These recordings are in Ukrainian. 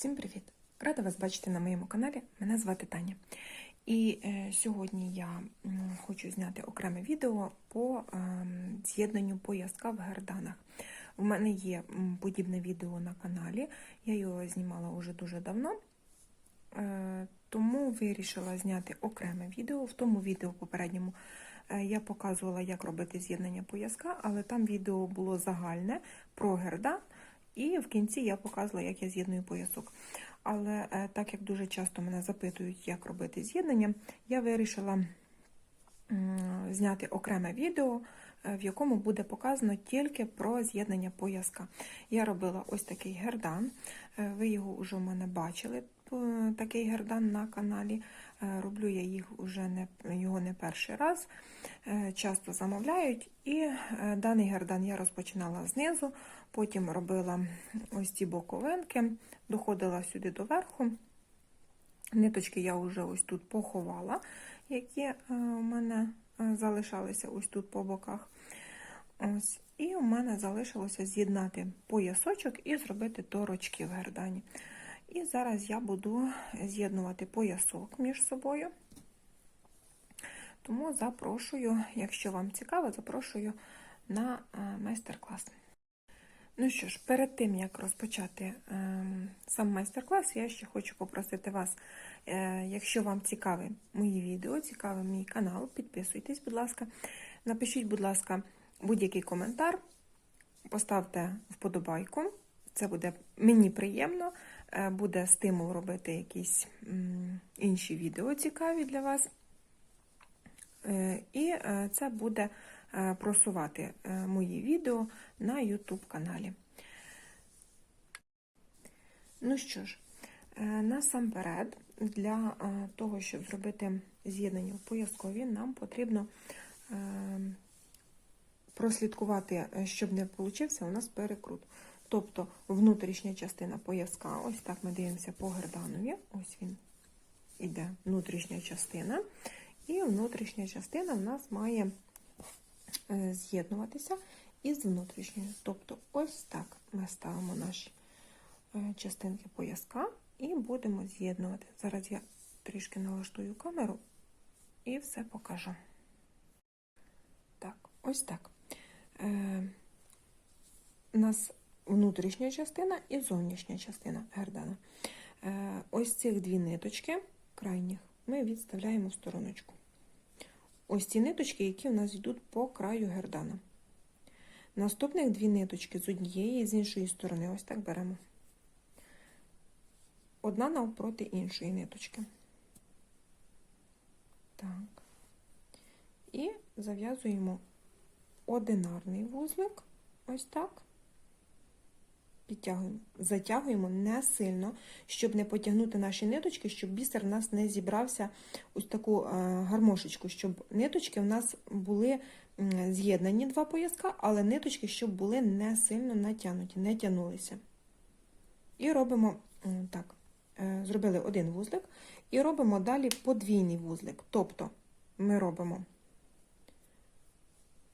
Всім привіт! Рада вас бачити на моєму каналі. Мене звати Таня. І е, сьогодні я хочу зняти окреме відео по ем, з'єднанню пояска в герданах. У мене є подібне відео на каналі, я його знімала вже дуже давно, е, тому вирішила зняти окреме відео. В тому відео попередньому е, я показувала, як робити з'єднання пояска, але там відео було загальне про гердан. І в кінці я показувала, як я з'єдную поясок. Але е, так як дуже часто мене запитують, як робити з'єднання, я вирішила зняти окреме відео, е, в якому буде показано тільки про з'єднання пояска. Я робила ось такий гердан. Е, Ви його вже в мене бачили, такий гердан на каналі. Е, Роблю я їх вже не, його не перший раз. Е, Часто замовляють. І е, даний гердан я розпочинала знизу, потім робила ось ці боковинки, доходила сюди до верху. Ниточки я вже ось тут поховала, які у мене залишалися ось тут по боках. Ось. І у мене залишилося з'єднати поясочок і зробити торочки в гердані. І зараз я буду з'єднувати поясок між собою. Тому запрошую, якщо вам цікаво, запрошую на е, майстер-клас. Ну що ж, перед тим як розпочати ем, сам майстер-клас, я ще хочу попросити вас, е, якщо вам цікаві мої відео, цікавий мій канал, підписуйтесь, будь ласка, напишіть, будь ласка, будь-який коментар, поставте вподобайку. Це буде мені приємно, буде стимул робити якісь інші відео цікаві для вас. Е, І е, це буде е, просувати е, мої відео на YouTube каналі. Ну що ж, е, насамперед, для е, того, щоб зробити з'єднання в пояскові, нам потрібно е, прослідкувати, е, щоб не получився у нас перекрут. Тобто внутрішня частина пояска, ось так ми дивимося по герданові, ось він іде внутрішня частина. І внутрішня частина в нас має е, з'єднуватися із внутрішньою. Тобто, ось так ми ставимо наші е, частинки пояска і будемо з'єднувати. Зараз я трішки налаштую камеру і все покажу. Так, ось так. Е, У нас внутрішня частина і зовнішня частина гердана. Е, Ось цих дві ниточки крайніх ми відставляємо в стороночку. Ось ці ниточки, які у нас йдуть по краю гердана. Наступних дві ниточки з однієї і з іншої сторони, ось так беремо. Одна навпроти іншої ниточки. Так. І зав'язуємо одинарний вузлик, ось так. Підтягуємо, затягуємо не сильно, щоб не потягнути наші ниточки, щоб бісер у нас не зібрався ось таку е, гармошечку, щоб ниточки в нас були з'єднані два пояска, але ниточки, щоб були не сильно натягнуті, не тягнулися. І робимо так, е, зробили один вузлик, і робимо далі подвійний вузлик. Тобто ми робимо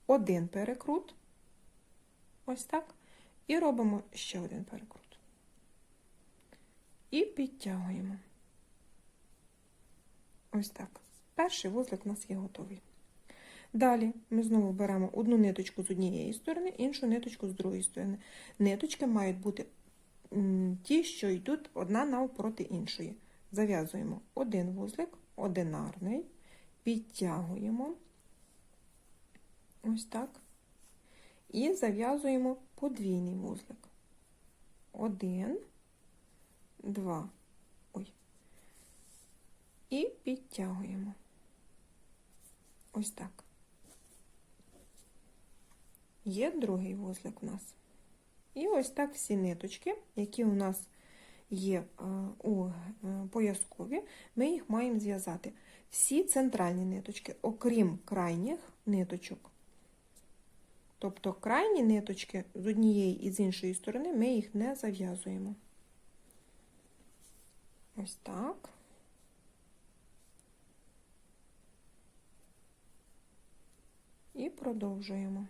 один перекрут, ось так. І робимо ще один перекрут. І підтягуємо. Ось так. Перший вузлик у нас є готовий. Далі ми знову беремо одну ниточку з однієї сторони, іншу ниточку з другої сторони. Ниточки мають бути ті, що йдуть одна навпроти іншої. Зав'язуємо один вузлик, одинарний, підтягуємо. Ось так. І зав'язуємо подвійний вузлик. Один, два. Ой. І підтягуємо. Ось так. Є другий вузлик у нас. І ось так всі ниточки, які у нас є е, у е, пояскові, ми їх маємо зв'язати. Всі центральні ниточки, окрім крайніх ниточок. Тобто крайні ниточки з однієї і з іншої сторони ми їх не зав'язуємо. Ось так. І продовжуємо.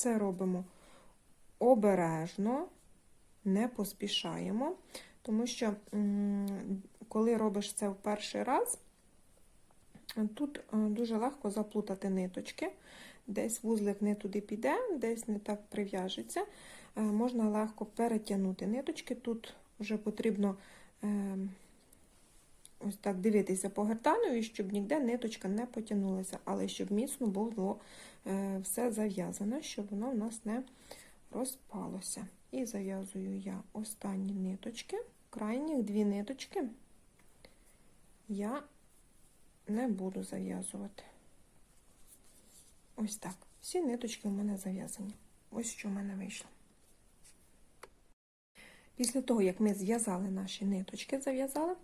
все робимо обережно, не поспішаємо, тому що, коли робиш це в перший раз, тут е, дуже легко заплутати ниточки. Десь вузлик не туди піде, десь не так прив'яжеться. Е, Можна легко перетягнути ниточки. Тут вже потрібно е, ось так дивитися по гертанові, щоб ніде ниточка не потягнулася, але щоб міцно було все зав'язано, щоб воно в нас не розпалося. І зав'язую я останні ниточки, крайніх дві ниточки я не буду зав'язувати. Ось так. Всі ниточки у мене зав'язані. Ось що в мене вийшло. Після того, як ми зв'язали наші ниточки, зав'язали, е,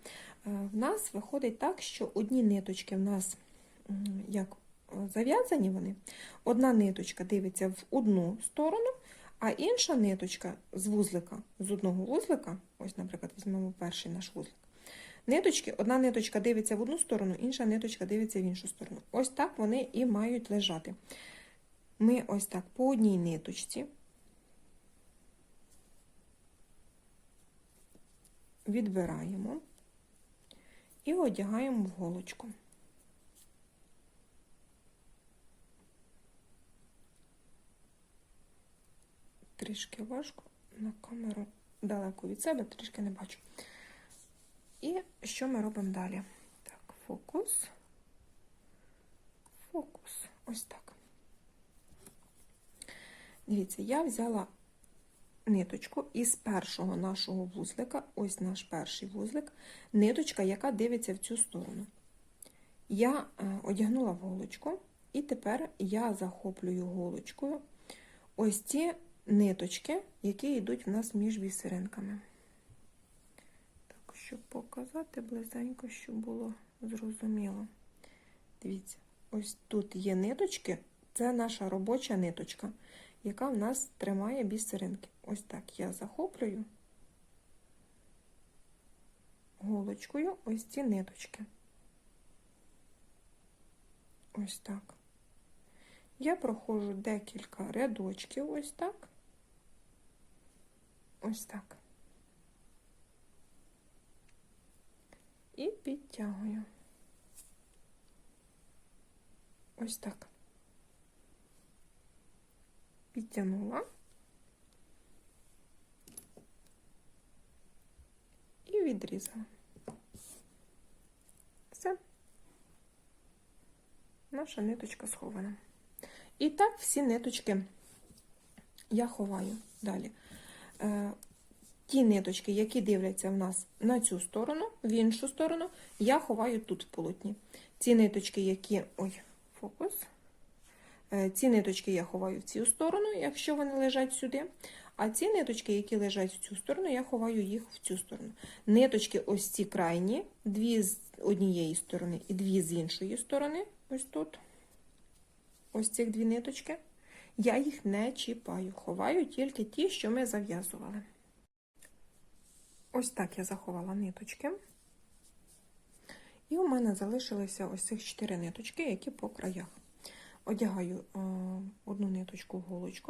в нас виходить так, що одні ниточки в нас як е, зав'язані вони, одна ниточка дивиться в одну сторону, а інша ниточка з вузлика, з одного вузлика, ось, наприклад, візьмемо перший наш вузлик. Ниточки, одна ниточка дивиться в одну сторону, інша ниточка дивиться в іншу сторону. Ось так вони і мають лежати. Ми ось так по одній ниточці відбираємо і одягаємо в голочку. Трішки важко на камеру далеко від себе, трішки не бачу. І що ми робимо далі? Так, фокус, фокус, ось так. Дивіться, я взяла ниточку із першого нашого вузлика, ось наш перший вузлик, ниточка, яка дивиться в цю сторону. Я е, одягнула голочку, і тепер я захоплюю голочкою ось ці ниточки, які йдуть в нас між бісеринками. Так, щоб показати близенько, щоб було зрозуміло. Дивіться, ось тут є ниточки, це наша робоча ниточка, яка в нас тримає бісеринки. Ось так я захоплюю голочкою ось ці ниточки. Ось так. Я проходжу декілька рядочків, ось так. Ось так. І підтягую. Ось так. Підтягнула. І відрізала. Все. Наша ниточка схована. І так всі ниточки я ховаю далі. Е, ті ниточки, які дивляться в нас на цю сторону, в іншу сторону, я ховаю тут в полотні. Ці ниточки, які. Ой, фокус. Е, ці ниточки я ховаю в цю сторону, якщо вони лежать сюди. А ці ниточки, які лежать в цю сторону, я ховаю їх в цю сторону. Ниточки ось ці крайні, дві з однієї сторони і дві з іншої сторони. Ось тут. Ось цих дві ниточки. Я їх не чіпаю, ховаю тільки ті, що ми зав'язували. Ось так я заховала ниточки. І у мене залишилися ось цих чотири ниточки, які по краях. Одягаю е, одну ниточку. Ой.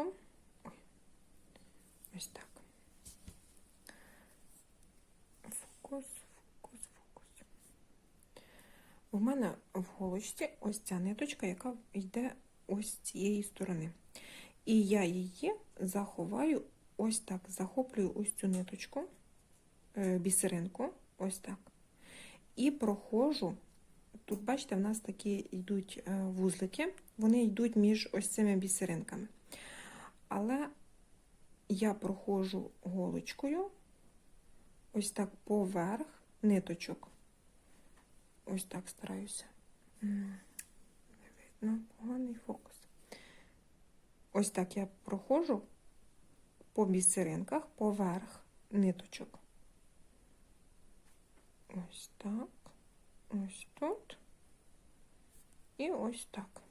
Ось так. Фокус, фокус, фокус. У мене в голочці ось ця ниточка, яка йде ось цієї сторони. І я її заховаю, ось так, захоплюю ось цю ниточку, е, бісеринку, ось так. І проходжу. Тут, бачите, в нас такі йдуть е, вузлики, вони йдуть між ось цими бісеринками. Але я проходжу голочкою, ось так поверх ниточок. Ось так стараюся. Видно, поганий фокус. Ось так я проходжу по бісеринках поверх ниточок. Ось так, ось тут і ось так.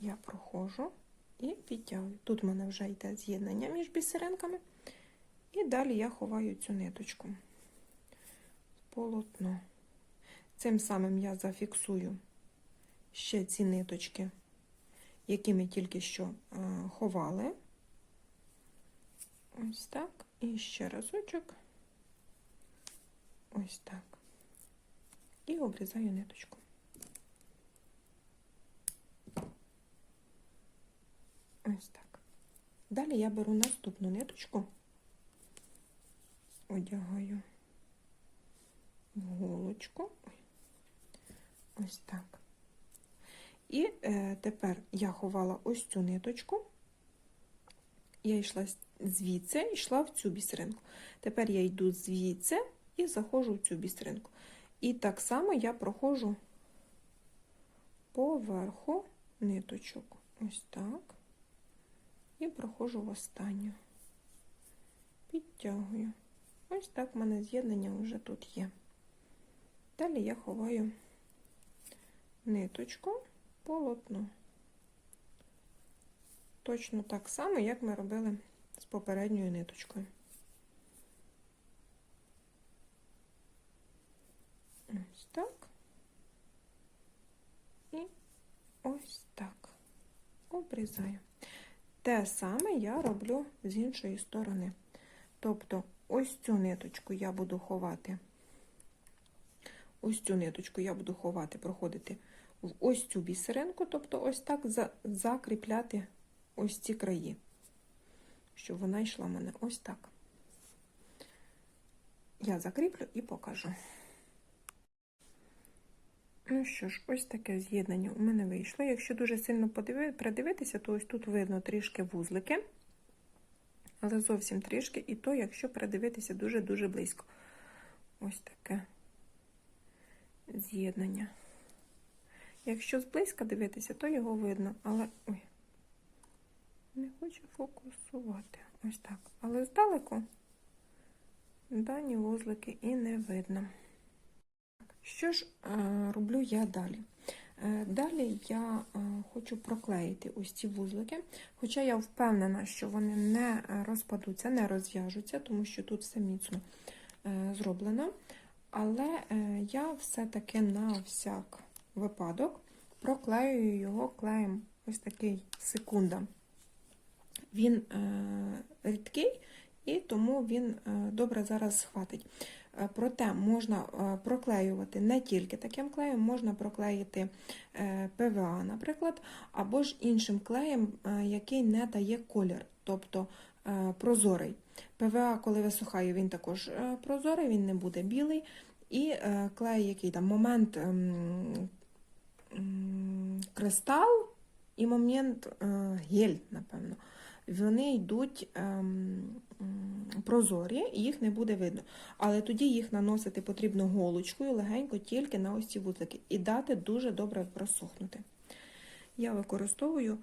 Я проходжу і підтягую. Тут в мене вже йде з'єднання між бісеринками. І далі я ховаю цю ниточку в полотно. Цим самим я зафіксую ще ці ниточки, які ми тільки що е, ховали. Ось так. І ще разочок. Ось так. І обрізаю ниточку. Ось так. Далі я беру наступну ниточку, одягаю в голочку. Ось так. І е, тепер я ховала ось цю ниточку. Я йшла звідси, йшла в цю бісеринку. Тепер я йду звідси і заходжу в цю бісеринку. І так само я проходжу поверху ниточок. Ось так. І проходжу в останню. Підтягую. Ось так в мене з'єднання вже тут є. Далі я ховаю ниточку полотно. Точно так само, як ми робили з попередньою ниточкою. Ось так. І ось так. Обрізаю. Те саме я роблю з іншої сторони. Тобто, ось цю ниточку я буду ховати. Ось цю ниточку я буду ховати, проходити в ось цю бісеринку, тобто ось так за, закріпляти ось ці краї, щоб вона йшла в мене ось так. Я закріплю і покажу. Ну що ж, ось таке з'єднання у мене вийшло. Якщо дуже сильно придивитися, то ось тут видно трішки вузлики, але зовсім трішки, і то, якщо придивитися дуже-дуже близько. Ось таке з'єднання. Якщо зблизька дивитися, то його видно, але. Ой, не хочу фокусувати. Ось так. Але здалеку дані вузлики і не видно. Що ж е, роблю я далі? Е, далі я е, хочу проклеїти ось ці вузлики, хоча я впевнена, що вони не розпадуться, не розв'яжуться, тому що тут все міцно зроблено. Але я все-таки на всяк випадок проклеюю його клеєм ось такий секунда. Він рідкий, і тому він добре зараз схватить. Е, проте можна е, проклеювати не тільки таким клеєм, можна проклеїти е, ПВА, наприклад, або ж іншим клеєм, який не дає колір, тобто прозорий. ПВА, коли висухає, він також прозорий, він не буде білий. І клей, який там момент ем, кристал і момент гель, напевно вони йдуть ем, прозорі, і їх не буде видно. Але тоді їх наносити потрібно голочкою легенько тільки на ось ці вузлики і дати дуже добре просохнути. Я використовую,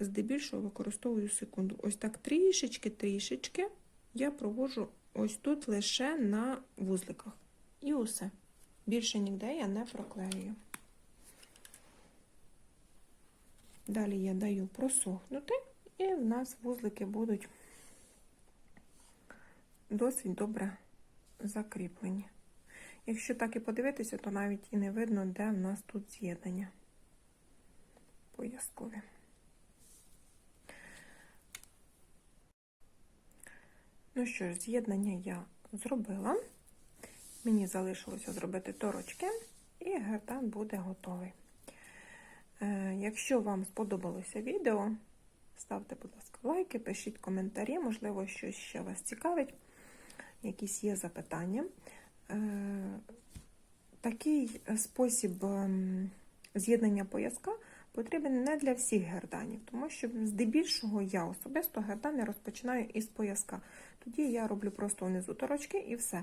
здебільшого використовую секунду. Ось так трішечки-трішечки я проводжу ось тут лише на вузликах. І усе. Більше ніде я не проклею. Далі я даю просохнути. І в нас вузлики будуть досить добре закріплені. Якщо так і подивитися, то навіть і не видно, де в нас тут з'єднання пояскові. Ну що ж, з'єднання я зробила. Мені залишилося зробити торочки, і гердан буде готовий. Е, якщо вам сподобалося відео, Ставте, будь ласка, лайки, пишіть коментарі, можливо, щось ще вас цікавить, якісь є запитання. Е, такий спосіб ем, з'єднання пояска потрібен не для всіх герданів, тому що здебільшого я особисто гердани розпочинаю із пояска. Тоді я роблю просто внизу торочки і все.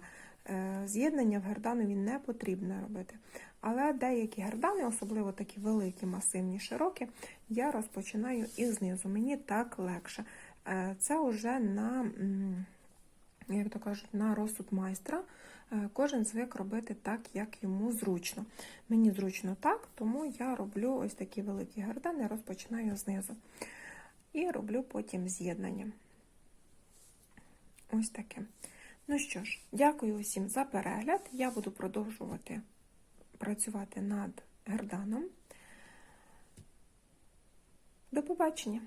Е, з'єднання в герданові не потрібно робити. Але деякі гердани, особливо такі великі, масивні, широкі, я розпочинаю із знизу. Мені так легше. Е, це вже на, як то кажуть, на розсуд майстра. Е, кожен звик робити так, як йому зручно. Мені зручно так, тому я роблю ось такі великі гердани, розпочинаю знизу. І роблю потім з'єднання. Ось таке. Ну що ж, дякую усім за перегляд. Я буду продовжувати працювати над герданом. До побачення!